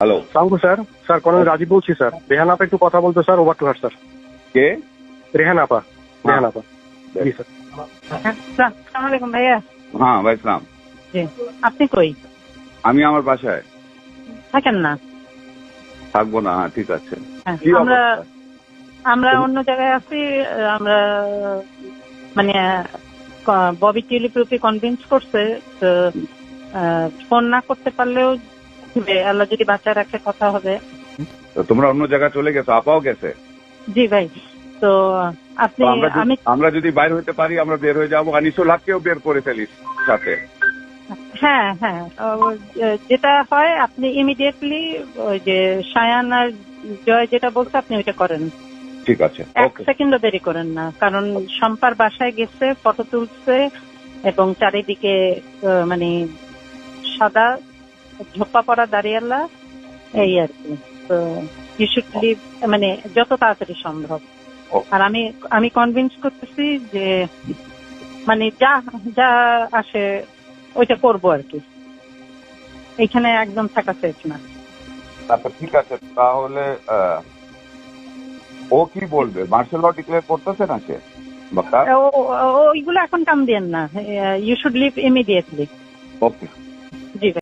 Hello সালামু sir sir colonel Rajib বলছি sir Rehan আপা একটু কথা বলতে sir over to her sir কে? রেহান আপা রেহান আপা জি স্যার আসসালামু আলাইকুম ভাইয়া। হ্যাঁ ভাই ইসলাম জি আপনি কই? আমি আমার বাসায়। থাকেন না? থাকব না হ্যাঁ ঠিক আছে। হ্যাঁ, আমরা আমরা অন্য জায়গায় আছি আমরা মানে ববি টিলিপ্রতি কনভিন্স করছে তো, আহ, ফোন না করতে পারলেও হবে। আল্লাহ যদি বাচ্চা রাখে কথা হবে। তো তোমরা অন্য জায়গায় চলে গেছো আপাও গেছে? জি ভাই তো আপনি আমরা যদি- আমি আমরা যদি বাইর হইতে পারি আমরা বের হয়ে যাব। আনিসুল হককেও বের করে ফেলিস সাথে। হ্যাঁ হ্যাঁ। যেটা হয় আপনি ইমিডিয়েটলি ওই যে সায়ান আর জয় যেটা বলছে আপনি ওইটা করেন। ঠিক আছে এক সেকেন্ডও দেরি করেন না কারণ শম্পার বাসায় গেছে ফটো তুলছে এবং চারিদিকে মানে সাদা ঝোপা পড়া দাঁড়িয়ালা এই আর কি। তো ইউ শুড লিভ মানে যত তাড়াতাড়ি সম্ভব। আর আমি আমি কনভিন্স করতেছি যে মানে যা যা আসে ওইটা করব আর কি। এখানে একদম থাকা সেফ না। তারপর ঠিক আছে। তাহলে ও কি বলবে? মার্শাল ল ডিক্লেয়ার করতেছে না সে? ওইগুলো এখন কাম দেন না। You should leave immediately okay